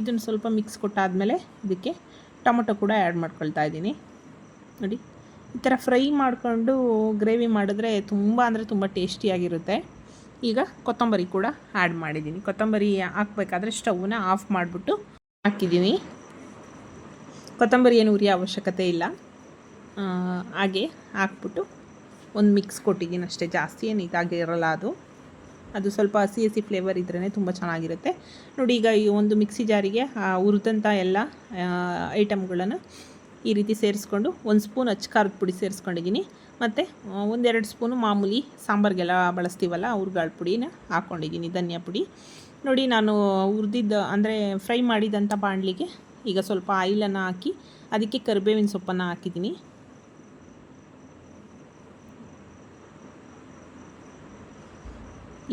ಇದನ್ನು ಸ್ವಲ್ಪ ಮಿಕ್ಸ್ ಕೊಟ್ಟಾದಮೇಲೆ ಇದಕ್ಕೆ ಟೊಮೊಟೊ ಕೂಡ ಆ್ಯಡ್ ಮಾಡ್ಕೊಳ್ತಾ ಇದ್ದೀನಿ. ನೋಡಿ, ಈ ಥರ ಫ್ರೈ ಮಾಡಿಕೊಂಡು ಗ್ರೇವಿ ಮಾಡಿದ್ರೆ ತುಂಬ ಅಂದರೆ ತುಂಬ ಟೇಸ್ಟಿಯಾಗಿರುತ್ತೆ ಈಗ ಕೊತ್ತಂಬರಿ ಕೂಡ ಆ್ಯಡ್ ಮಾಡಿದ್ದೀನಿ. ಕೊತ್ತಂಬರಿ ಹಾಕ್ಬೇಕಾದ್ರೆ ಸ್ಟವ್ನ ಆಫ್ ಮಾಡಿಬಿಟ್ಟು ಹಾಕಿದ್ದೀನಿ ಕೊತ್ತಂಬರಿ ಏನು ಉರಿಯ ಅವಶ್ಯಕತೆ ಇಲ್ಲ. ಹಾಗೆ ಹಾಕ್ಬಿಟ್ಟು ಒಂದು ಮಿಕ್ಸ್ ಕೊಟ್ಟಿದ್ದೀನಿ ಅಷ್ಟೇ. ಜಾಸ್ತಿ ಏನು ಇದಾಗಿರಲ್ಲ ಅದು. ಅದು ಸ್ವಲ್ಪ ಹಸಿ ಹಸಿ ಫ್ಲೇವರ್ ಇದ್ರೇ ತುಂಬ ಚೆನ್ನಾಗಿರುತ್ತೆ. ನೋಡಿ ಈಗ ಈ ಒಂದು ಮಿಕ್ಸಿ ಜಾರಿಗೆ ಆ ಹುರಿದಂಥ ಎಲ್ಲ ಐಟಮ್ಗಳನ್ನು ಈ ರೀತಿ ಸೇರಿಸ್ಕೊಂಡು ಒಂದು ಸ್ಪೂನ್ ಅಚ್ಚ ಖಾರದ ಪುಡಿ ಸೇರಿಸ್ಕೊಂಡಿದ್ದೀನಿ. ಮತ್ತು ಒಂದೆರಡು ಸ್ಪೂನು ಮಾಮೂಲಿ ಸಾಂಬಾರಿಗೆಲ್ಲ ಬಳಸ್ತೀವಲ್ಲ ಹುರ್ಗಾಳ ಪುಡಿನ ಹಾಕ್ಕೊಂಡಿದ್ದೀನಿ ಧನಿಯಾ ಪುಡಿ. ನೋಡಿ, ನಾನು ಹುರಿದಿದ್ದ, ಅಂದರೆ ಫ್ರೈ ಮಾಡಿದಂಥ ಬಾಣಲಿಗೆ ಈಗ ಸ್ವಲ್ಪ ಆಯಿಲನ್ನು ಹಾಕಿ, ಅದಕ್ಕೆ ಕರಿಬೇವಿನ ಸೊಪ್ಪನ್ನು ಹಾಕಿದ್ದೀನಿ.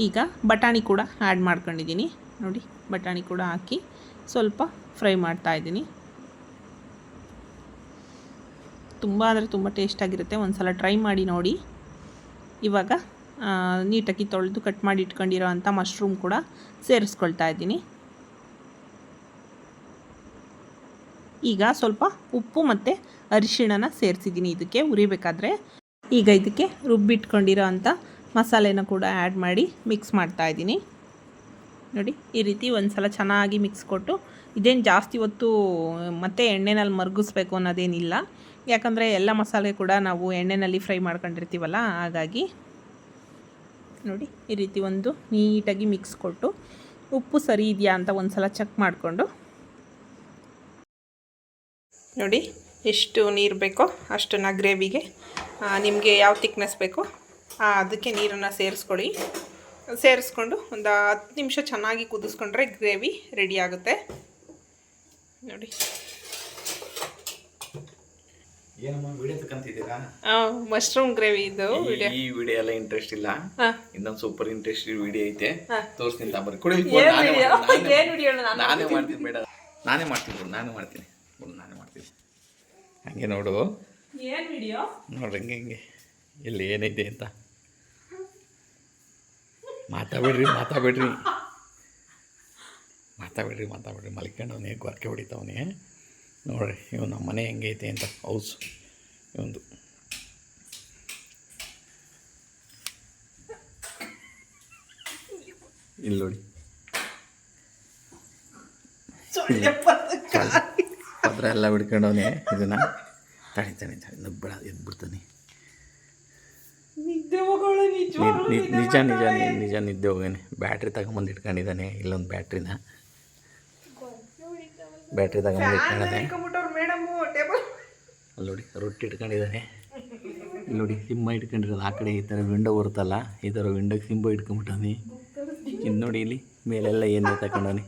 ಈಗ ಬಟಾಣಿ ಕೂಡ ಆ್ಯಡ್ ಮಾಡ್ಕೊಂಡಿದ್ದೀನಿ. ನೋಡಿ, ಬಟಾಣಿ ಕೂಡ ಹಾಕಿ ಸ್ವಲ್ಪ ಫ್ರೈ ಮಾಡ್ತಾ ಇದ್ದೀನಿ ತುಂಬ ಅಂದರೆ ತುಂಬ ಟೇಸ್ಟಾಗಿರುತ್ತೆ ಒಂದು ಸಲ ಟ್ರೈ ಮಾಡಿ ನೋಡಿ. ಇವಾಗ ನೀಟಾಗಿ ತೊಳೆದು ಕಟ್ ಮಾಡಿ ಇಟ್ಕೊಂಡಿರೋ ಅಂಥ ಮಶ್ರೂಮ್ ಕೂಡ ಸೇರಿಸ್ಕೊಳ್ತಾ ಇದ್ದೀನಿ. ಈಗ ಸ್ವಲ್ಪ ಉಪ್ಪು ಮತ್ತು ಅರಿಶಿಣನ ಸೇರಿಸಿದ್ದೀನಿ ಇದಕ್ಕೆ ಉರಿಬೇಕಾದ್ರೆ ಈಗ ಇದಕ್ಕೆ ರುಬ್ಬಿಟ್ಕೊಂಡಿರೋ ಅಂಥ ಮಸಾಲೆನ ಕೂಡ ಆ್ಯಡ್ ಮಾಡಿ ಮಿಕ್ಸ್ ಮಾಡ್ತಾ ಇದ್ದೀನಿ. ನೋಡಿ, ಈ ರೀತಿ ಒಂದು ಸಲ ಚೆನ್ನಾಗಿ ಮಿಕ್ಸ್ ಕೊಟ್ಟು, ಇದೇನು ಜಾಸ್ತಿ ಹೊತ್ತು ಮತ್ತೆ ಎಣ್ಣೆನಲ್ಲಿ ಮರಗಿಸ್ಬೇಕು ಅನ್ನೋದೇನಿಲ್ಲ. ಯಾಕಂದರೆ ಎಲ್ಲ ಮಸಾಲೆ ಕೂಡ ನಾವು ಎಣ್ಣೆಯಲ್ಲಿ ಫ್ರೈ ಮಾಡ್ಕೊಂಡಿರ್ತೀವಲ್ಲ, ಹಾಗಾಗಿ ನೋಡಿ ಈ ರೀತಿ ಒಂದು ನೀಟಾಗಿ ಮಿಕ್ಸ್ ಕೊಟ್ಟು ಉಪ್ಪು ಸರಿ ಇದೆಯಾ ಅಂತ ಒಂದು ಸಲ ಚೆಕ್ ಮಾಡಿಕೊಂಡು. ನೋಡಿ ಎಷ್ಟು ನೀರು ಬೇಕೋ ಅಷ್ಟನ್ನು ಗ್ರೇವಿಗೆ ನಿಮಗೆ ಯಾವ ತಿಕ್ನೆಸ್ ಬೇಕೋ ಅದಕ್ಕೆ ನೀರನ್ನು ಸೇರಿಸ್ಕೊಳ್ಳಿ. ಸೇರಿಸ್ಕೊಂಡು ಒಂದು ಹತ್ತು ನಿಮಿಷ ಚೆನ್ನಾಗಿ ಕುದಿಸ್ಕೊಂಡ್ರೆ ಗ್ರೇವಿ ರೆಡಿ ಆಗುತ್ತೆ. ನೋಡಿ. ಮಶ್ರೂಮ್ ಗ್ರೇವಿ ಇದು ಈ ವಿಡಿಯೋ ಎಲ್ಲ ಇಂಟ್ರೆಸ್ಟ್ ಇಲ್ಲ. ಇನ್ನೊಂದು ಸೂಪರ್ ಇಂಟ್ರೆಸ್ಟ್ ವಿಡಿಯೋ ಐತೆ. ತೋರಿಸ್ತೀನಿ ತಾಂಬರಿ ಕೊಡಿ ನಾನೇ? ಮಾಡ್ತೀನಿ, ಬೇಡ. ನಾನೇ ಮಾಡ್ತೀನಿ ನಾನೇ ಮಾಡ್ತೀನಿ. ನಾನೇ ಮಾಡ್ತೀನಿ. ಹಂಗೆ ನೋಡು. ಏನು ವಿಡಿಯೋ ನೋಡ್ರಿ ಹಂಗೆ ಹಂಗೆ. ಇಲ್ಲಿ ಏನೈತೆ ಅಂತ. ಮಾತಾಡ್ಬೇಡ್ರಿ ಮಾತಾಡ್ಬೇಡ್ರಿ. ಮಾತಾಡ್ಬೇಡ್ರಿ ಮಾತಾಡ್ಬೇಡ್ರಿ. ಮಲ್ಕೊಂಡವನೇ ಗೊರಕೆ ಹೊಡಿತಾವನೆ. ನೋಡ್ರಿ ಇವ್ ನಮ್ಮ ಮನೆ ಹೆಂಗೈತೆ ಅಂತ ಹೌಸ್ ಇವಂದು. ಇಲ್ಲಿ ನೋಡಿ. ಅದ್ರ ಎಲ್ಲ ಬಿಡ್ಕೊಂಡವನೆ ಇದನ್ನ. ತಡಿ ತಡಿ ತಡಿ ನುಗ್ಬೇಡ ಎದ್ದು ಬಿಡ್ತಾನೆ ನಿಜ ನಿಜ ನಿಜ ನಿಜ ನಿದ್ದೆ ಹೋಗೇನೆ. ಬ್ಯಾಟ್ರಿ ತಗೊಂಬಂದು ಇಟ್ಕೊಂಡಿದ್ದಾನೆ ಇಲ್ಲೊಂದು ಬ್ಯಾಟ್ರಿನ. ಬ್ಯಾಟ್ರಿ ತಗೊಂಬಂದು ಇಟ್ಕೊಂಡಿದ್ದಾನೆ ಮೇಡಮು ಟೇಬಲ್ ಅಲ್ಲಿ ನೋಡಿ ರೊಟ್ಟಿ ಇಟ್ಕೊಂಡಿದ್ದಾನೆ. ಇಲ್ಲಿ ನೋಡಿ ಸಿಂಹ ಇಟ್ಕೊಂಡಿರೋದು. ಆ ಕಡೆ ಈ ಥರ ವಿಂಡೋ ಬರುತ್ತಲ್ಲ ಈ ಥರ ವಿಂಡೋಗೆ ಸಿಂಹ ಇಟ್ಕೊಂಬಿಟ್ಟವನಿ ಇನ್ನು ನೋಡಿ ಇಲ್ಲಿ ಮೇಲೆಲ್ಲ ಏನು ತಗೊಂಡವನಿ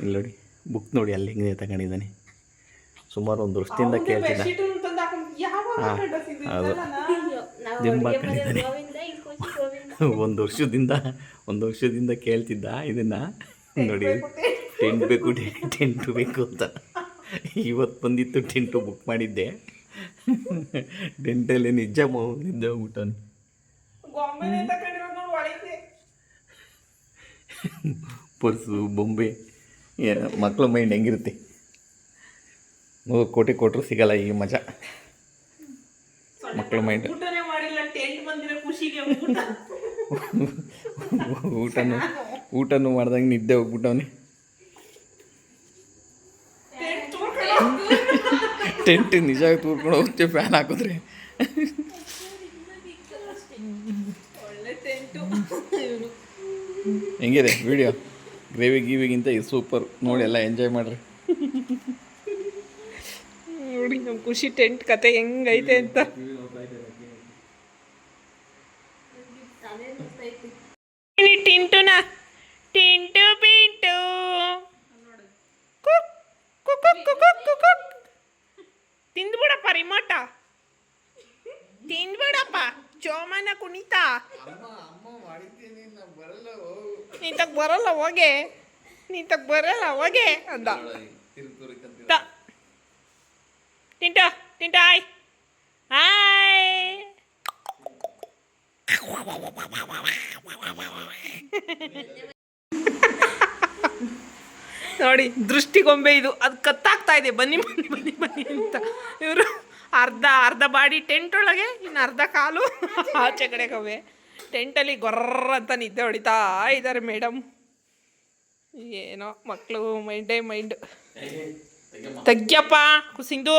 ಇಲ್ಲಿ ನೋಡಿ ಬುಕ್ ನೋಡಿ ಅಲ್ಲಿ ಹೆಂಗೆ ತಗೊಂಡಿದ್ದಾನೆ ಸುಮಾರು ಒಂದು ವರ್ಷದಿಂದ ಕೇಳ್ತಿದ್ದ. ಹಾಂ ಹೌದು. ದಿಂಬ ಹಾಕೊಂಡಿದ್ದಾನೆ. ಒಂದು ವರ್ಷದಿಂದ ಒಂದು ವರ್ಷದಿಂದ ಕೇಳ್ತಿದ್ದ ಇದನ್ನು. ನೋಡಿ. ಟೆಂಟ್ ಬೇಕು ಟೆಂಟು ಬೇಕು ಅಂತ. ಇವತ್ತು ಬಂದಿತ್ತು ಟೆಂಟು ಬುಕ್ ಮಾಡಿದ್ದೆ. ಟೆಂಟಲ್ಲಿ ನಿಜ ನಿದ್ದೆ ಹೋಗ್ಬಿಟ್ಟವನು ಪರ್ಸು ಬೊಂಬೆ. ಮಕ್ಕಳ ಮೈಂಡ್ ಹೆಂಗಿರುತ್ತೆ? ಮೂರು ಕೋಟಿ ಕೊಟ್ಟರು ಸಿಗಲ್ಲ ಈ ಮಜಾ. ಮಕ್ಕಳ ಮೈಂಡ್. ಊಟನು ಊಟನು ಮಾಡ್ದಂಗೆ ನಿದ್ದೆ ಹೋಗ್ಬಿಟ್ಟವನೆ. ಟೆಂಟ್ ನಿಜ ತೂರ್ಕೊಂಡು ಹೋಗ್ತೀವಿ ಫ್ಯಾನ್ ಹಾಕಿದ್ರೆ. ಹೆಂಗಿದೆ ವಿಡಿಯೋ ಗ್ರೇವಿ ಗೀವಿಗಿಂತ ಇದು ಸೂಪರ್ ನೋಡಿ ಎಲ್ಲ ಎಂಜಾಯ್ ಮಾಡ್ರಿ. ನೋಡಿ ನಮ್ಮ ಖುಷಿ ಟೆಂಟ್ ಕತೆ ಹೆಂಗೈತೆ ಅಂತ. ಟಿಂಟುನ. ಟಿಂಟು ಪಿಂಟು. ಕುಕ್ ಕುಕ್ ಕುಕ್ ಕುಕ್ ಕುಕ್ ರಿಮೋಟ ತಿನ್ಬೇಡಪ್ಪ ಚೋಮನ ಕುಣಿತ. ನೀತಕ್ ಬರಲ್ಲ ಹೋಗೆ. ನೀತಕ್ ಬರಲ್ಲ ಹೋಗೆ ಅಂದ. ತಿಂಟ ತಿಂಟ ಆಯ್. ಹಾಯ್ ಹಾಯ್ ನೋಡಿ, ದೃಷ್ಟಿಗೊಂಬೆ ಇದು. ಅದು ಕತ್ತಾಗ್ತಾ ಇದೆ. ಬನ್ನಿ ಬನ್ನಿ ಬನ್ನಿ ಬನ್ನಿ ಅಂತ. ಇವರು ಅರ್ಧ ಅರ್ಧ ಬಾಡಿ ಟೆಂಟ್ ಒಳಗೆ, ಇನ್ನು ಅರ್ಧ ಕಾಲು ಆಚೆ ಕಡೆಗವೆ ಟೆಂಟಲ್ಲಿ ಗೊರ್ರ ಅಂತ ನಿದ್ದೆ ಹೊಡಿತಾ ಇದ್ದಾರೆ ಮೇಡಮ್. ಏನೋ ಮಕ್ಕಳು ಮೈಂಡೇ ಮೈಂಡ್ ತಗ್ಗ್ಯಪ್ಪ ಕುಸಿಂದು.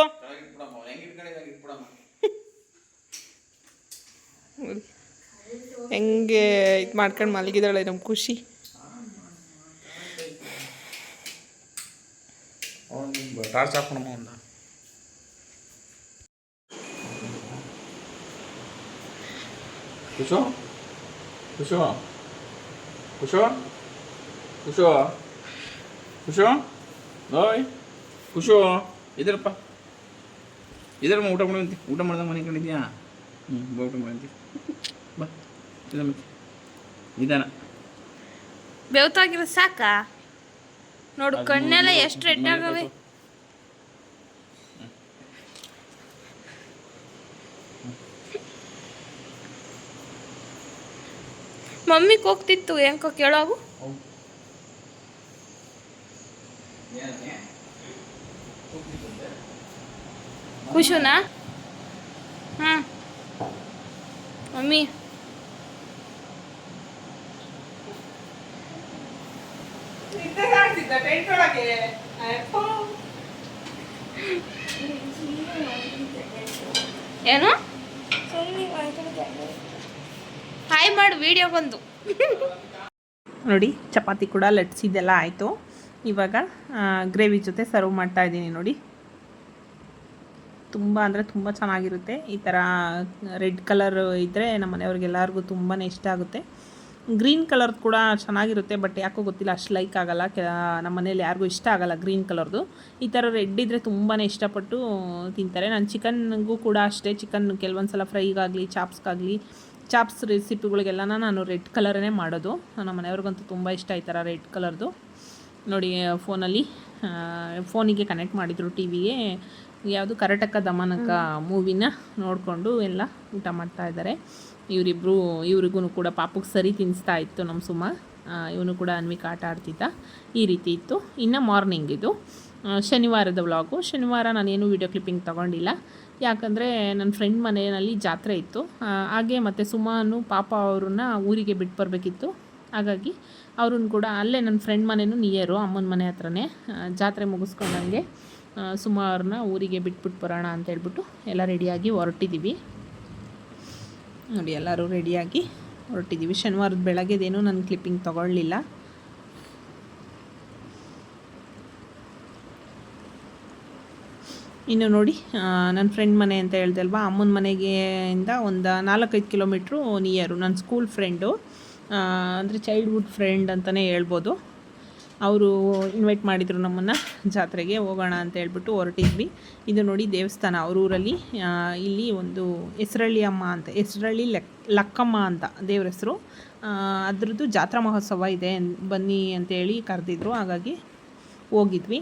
ಹೆಂಗೆ ಇದು ಮಾಡ್ಕೊಂಡು ಮಲಗಿದಾಳೆ ನಮ್ಮ ಖುಷಿ. ಟಾರ್ಚ್ ಹಾಕೋಣ ಒಂದ ಕುಶೋ ಕುಶೋ ಕುಶೋ ಕುಶೋ ಕುಶೋ ಓಯ್ ಕುಶೋ ಇದರಪ್ಪ ಇದರಮ್ಮ ಊಟ ಮಾಡಿ ಊಟ ಮಾಡ್ದಂಗೆ ಮನೆ ಕಂಡಿದ್ಯಾ ಹ್ಞೂ ಬಾ ಊಟ ಮಾಡಿ ಬಾ ಇದಮ್ಮ ನಿಧಾನ ಬೆವ್ತಾಗಿರೋ ಸಾಕಾ? ನೋಡು ಕಣ್ಣೆಲ್ಲ ಎಷ್ಟು ರೆಡ್ ಆಗವೆ? ಮಮ್ಮಿಗೆ ಹೋಗ್ತಿತ್ತು ಹೆಂಕೋ ಕೇಳಾಗು. ಖುಷುನಾ ಹಾಂ ಮಮ್ಮಿ. ಟೆಂಟ್ ಒಳಗೆ. ಏನು? ಹಾಯ್ ಮಾಡು ವಿಡಿಯೋ ಬಂದು. ನೋಡಿ ಚಪಾತಿ ಕೂಡ ಲಟ್ಸಿದ್ದೆಲ್ಲ ಆಯಿತು. ಇವಾಗ ಗ್ರೇವಿ ಜೊತೆ ಸರ್ವ್ ಮಾಡ್ತಾ ಇದ್ದೀನಿ ನೋಡಿ. ತುಂಬ ಅಂದರೆ ತುಂಬ ಚೆನ್ನಾಗಿರುತ್ತೆ. ಈ ಥರ ರೆಡ್ ಕಲರ್ ಇದ್ದರೆ ನಮ್ಮ ಮನೆಯವ್ರಿಗೆಲ್ಲರಿಗೂ ತುಂಬಾ ಇಷ್ಟ ಆಗುತ್ತೆ. ಗ್ರೀನ್ ಕಲರ್ ಕೂಡ ಚೆನ್ನಾಗಿರುತ್ತೆ ಬಟ್ ಯಾಕೋ ಗೊತ್ತಿಲ್ಲ, ಅಷ್ಟು ಲೈಕ್ ಆಗಲ್ಲ. ಕೆ ನಮ್ಮ ಮನೇಲಿ ಯಾರಿಗೂ ಇಷ್ಟ ಆಗಲ್ಲ ಗ್ರೀನ್ ಕಲರ್ದು ಈ ಥರ ರೆಡ್ ಇದ್ದರೆ ತುಂಬಾ ಇಷ್ಟಪಟ್ಟು ತಿಂತಾರೆ. ನಾನು ಚಿಕನ್ಗೂ ಕೂಡ ಅಷ್ಟೇ. ಚಿಕನ್ ಕೆಲವೊಂದು ಸಲ ಫ್ರೈಗಾಗಲಿ ಚಾಪ್ಸ್ಗಾಗಲಿ ಚಾಪ್ಸ್ ರೆಸಿಪಿಗಳಿಗೆಲ್ಲ ನಾನು ರೆಡ್ ಕಲರೇ ಮಾಡೋದು. ನಮ್ಮ ಮನೆಯವ್ರಿಗಂತೂ ತುಂಬ ಇಷ್ಟ ಈ ಥರ ರೆಡ್ ಕಲರ್ದು ನೋಡಿ ಫೋನಲ್ಲಿ ಫೋನಿಗೆ ಕನೆಕ್ಟ್ ಮಾಡಿದರು ಟಿ ವಿಗೆ ಯಾವುದು ಕರಟಕ ದಮನಕ ಮೂವಿನ ನೋಡಿಕೊಂಡು ಎಲ್ಲ ಊಟ ಮಾಡ್ತಾ ಇದ್ದಾರೆ. ಇವರಿಬ್ಬರು ಇವ್ರಿಗೂ ಕೂಡ ಪಾಪಕ್ಕೆ ಸರಿ ತಿನ್ನಿಸ್ತಾ ಇತ್ತು ನಮ್ಮ ಸುಮ. ಇವನು ಕೂಡ ಅನ್ವಿಕ ಆಟ ಆಡ್ತಿದ್ದ. ಈ ರೀತಿ ಇತ್ತು. ಇನ್ನು ಮಾರ್ನಿಂಗ್ ಇದು. ಶನಿವಾರದ ವ್ಲಾಗು. ಶನಿವಾರ ನಾನೇನು ವೀಡಿಯೋ ಕ್ಲಿಪ್ಪಿಂಗ್ ತೊಗೊಂಡಿಲ್ಲ. ಯಾಕಂದರೆ ನನ್ನ ಫ್ರೆಂಡ್ ಮನೆಯಲ್ಲಿ ಜಾತ್ರೆ ಇತ್ತು. ಹಾಗೆ ಮತ್ತು ಸುಮಾನು ಪಾಪ ಅವ್ರನ್ನ ಊರಿಗೆ ಬಿಟ್ಟು ಬರಬೇಕಿತ್ತು. ಹಾಗಾಗಿ ಅವ್ರನ್ನ ಕೂಡ ಅಲ್ಲೇ ನನ್ನ ಫ್ರೆಂಡ್ ಮನೆಯೂ ನಿಯರು ಅಮ್ಮನ ಮನೆ ಹತ್ರನೇ ಜಾತ್ರೆ ಮುಗಿಸ್ಕೊಂಡಂಗೆ ಸುಮಾ ಅವ್ರನ್ನ ಊರಿಗೆ ಬಿಟ್ಬಿಟ್ಟು ಬರೋಣ ಅಂತ ಹೇಳ್ಬಿಟ್ಟು ಎಲ್ಲ ರೆಡಿಯಾಗಿ ಹೊರಟಿದ್ದೀವಿ. ನೋಡಿ, ಎಲ್ಲರೂ ರೆಡಿಯಾಗಿ ಹೊರಟಿದ್ದೀವಿ. ಶನಿವಾರದ ಬೆಳಗ್ಗೆದೇನು ನಾನು ಕ್ಲಿಪ್ಪಿಂಗ್ ತೊಗೊಳ್ಳಿಲ್ಲ. ಇನ್ನು ನೋಡಿ ನನ್ನ ಫ್ರೆಂಡ್ ಮನೆ ಅಂತ ಹೇಳ್ದೆ ಅಲ್ವಾ ಅಮ್ಮನ ಮನೆಗೆ ಇಂದ ಒಂದು ನಾಲ್ಕೈದು ಕಿಲೋಮೀಟ್ರು ನಿಯರು ನನ್ನ ಸ್ಕೂಲ್ ಫ್ರೆಂಡು ಅಂದರೆ ಚೈಲ್ಡ್ಹುಡ್ ಫ್ರೆಂಡ್ ಅಂತಲೇ ಹೇಳ್ಬೋದು. ಅವರು ಇನ್ವೈಟ್ ಮಾಡಿದರು ನಮ್ಮನ್ನು, ಜಾತ್ರೆಗೆ ಹೋಗೋಣ ಅಂತ ಹೇಳ್ಬಿಟ್ಟು ಹೊರಟಿದ್ವಿ. ಇದು ನೋಡಿ ದೇವಸ್ಥಾನ, ಅವ್ರ ಊರಲ್ಲಿ ಇಲ್ಲಿ ಒಂದು ಹೆಸರಳ್ಳಿ ಅಮ್ಮ ಅಂತ, ಹೆಸರಳ್ಳಿ ಲೆಕ್, ಲಕ್ಕಮ್ಮ ಅಂತ ದೇವ್ರ ಹೆಸರು. ಅದ್ರದ್ದು ಜಾತ್ರಾ ಮಹೋತ್ಸವ ಇದೆ ಬನ್ನಿ ಅಂತೇಳಿ ಕರೆದಿದ್ರು, ಹಾಗಾಗಿ ಹೋಗಿದ್ವಿ.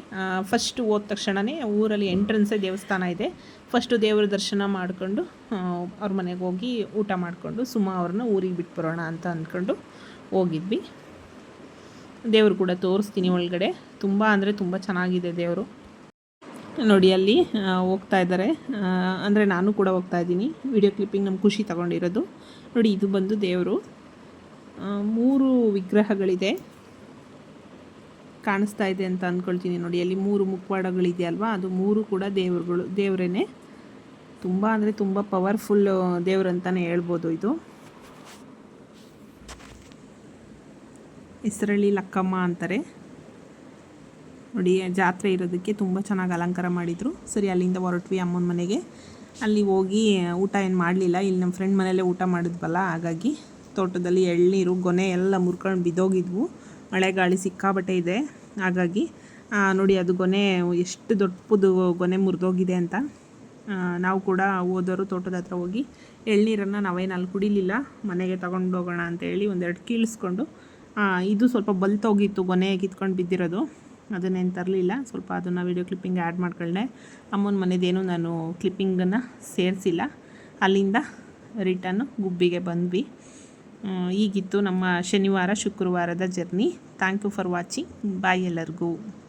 ಫಸ್ಟ್ ಹೋದ ತಕ್ಷಣವೇ ಊರಲ್ಲಿ ಎಂಟ್ರೆನ್ಸೇ ದೇವಸ್ಥಾನ ಇದೆ. ಫಸ್ಟು ದೇವರ ದರ್ಶನ ಮಾಡಿಕೊಂಡು ಅವ್ರ ಮನೆಗೆ ಹೋಗಿ ಊಟ ಮಾಡಿಕೊಂಡು ಸುಮ್ಮ ಅವ್ರನ್ನ ಊರಿಗೆ ಬಿಟ್ಟು ಬರೋಣ ಅಂತ ಅಂದ್ಕೊಂಡು ಹೋಗಿದ್ವಿ. ದೇವರು ಕೂಡ ತೋರಿಸ್ತೀನಿ ಒಳಗಡೆ. ತುಂಬ ಅಂದರೆ ತುಂಬ ಚೆನ್ನಾಗಿದೆ ದೇವರು. ನೋಡಿ, ಅಲ್ಲಿ ಹೋಗ್ತಾ ಇದ್ದಾರೆ. ಅಂದರೆ ನಾನು ಕೂಡ ಹೋಗ್ತಾ ಇದ್ದೀನಿ. ವಿಡಿಯೋ ಕ್ಲಿಪ್ಪಿಂಗ್ ನಮ್ಮ ಖುಷಿ ತಗೊಂಡಿರೋದು. ನೋಡಿ, ಇದು ಬಂದು ದೇವರು. ಮೂರು ವಿಗ್ರಹಗಳಿದೆ. ಕಾಣಿಸ್ತಾ ಇದೆ ಅಂತ ಅಂದ್ಕೊಳ್ತೀನಿ ನೋಡಿ, ಅಲ್ಲಿ ಮೂರು ಮುಖವಾಡಗಳಿದೆ ಅಲ್ವಾ? ಅದು ಮೂರು ಕೂಡ ದೇವರುಗಳು, ದೇವರೇನೆ. ತುಂಬ ಅಂದರೆ ತುಂಬ ಪವರ್ಫುಲ್ ದೇವ್ರು ಅಂತಲೇ ಹೇಳ್ಬೋದು ಇದು. ಹೆಸರಳ್ಳಿ ಲಕ್ಕಮ್ಮ ಅಂತಾರೆ. ನೋಡಿ, ಜಾತ್ರೆ ಇರೋದಕ್ಕೆ ತುಂಬ ಚೆನ್ನಾಗಿ ಅಲಂಕಾರ ಮಾಡಿದರು. ಸರಿ, ಅಲ್ಲಿಂದ ಹೊರಟ್ವಿ ಅಮ್ಮನ ಮನೆಗೆ. ಅಲ್ಲಿ ಹೋಗಿ ಊಟ ಏನು ಮಾಡಲಿಲ್ಲ. ಇಲ್ಲಿ ನಮ್ಮ ಫ್ರೆಂಡ್ ಮನೆಯಲ್ಲೇ ಊಟ ಮಾಡಿದ್ವಲ್ಲ, ಹಾಗಾಗಿ ತೋಟದಲ್ಲಿ ಎಳ್ನೀರು, ಗೊನೆ ಎಲ್ಲ ಮುರ್ಕೊಂಡು ಬಿದ್ದೋಗಿದ್ವು. ಮಳೆ ಗಾಳಿ ಸಿಕ್ಕಾಬಟ್ಟೆ ಇದೆ. ಹಾಗಾಗಿ ನೋಡಿ, ಅದು ಗೊನೆ ಎಷ್ಟು ದೊಡ್ಡದು ಗೊನೆ ಮುರಿದೋಗಿದೆ ಅಂತ. ನಾವು ಕೂಡ ಹೋದವರು ತೋಟದ ಹತ್ರ ಹೋಗಿ ಎಳ್ನೀರನ್ನು ನಾವೇನು ಅಲ್ಲಿ ಕುಡಿಲಿಲ್ಲ, ಮನೆಗೆ ತಗೊಂಡು ಹೋಗೋಣ ಅಂತೇಳಿ ಒಂದೆರಡು ಕೀಳಿಸ್ಕೊಂಡು ಇದು ಸ್ವಲ್ಪ ಬಲ್ತೋಗಿತ್ತು ಗೊನೆ ಕಿತ್ಕೊಂಡು ಬಿದ್ದಿರೋದು. ಅದನ್ನೇನು ತರಲಿಲ್ಲ. ಸ್ವಲ್ಪ ಅದನ್ನು ವೀಡಿಯೋ ಕ್ಲಿಪ್ಪಿಂಗ್ ಆ್ಯಡ್ ಮಾಡ್ಕೊಂಡೆ ಅಮ್ಮನ ಮನೆದೇನು ನಾನು ಕ್ಲಿಪ್ಪಿಂಗನ್ನು ಸೇರಿಸಿಲ್ಲ. ಅಲ್ಲಿಂದ ರಿಟರ್ನು ಗುಬ್ಬಿಗೆ ಬಂದ್ವಿ. ಈಗಿತ್ತು ನಮ್ಮ ಶನಿವಾರ, ಶುಕ್ರವಾರದ journey thank you for watching bye ಎಲ್ಲರಿಗೂ.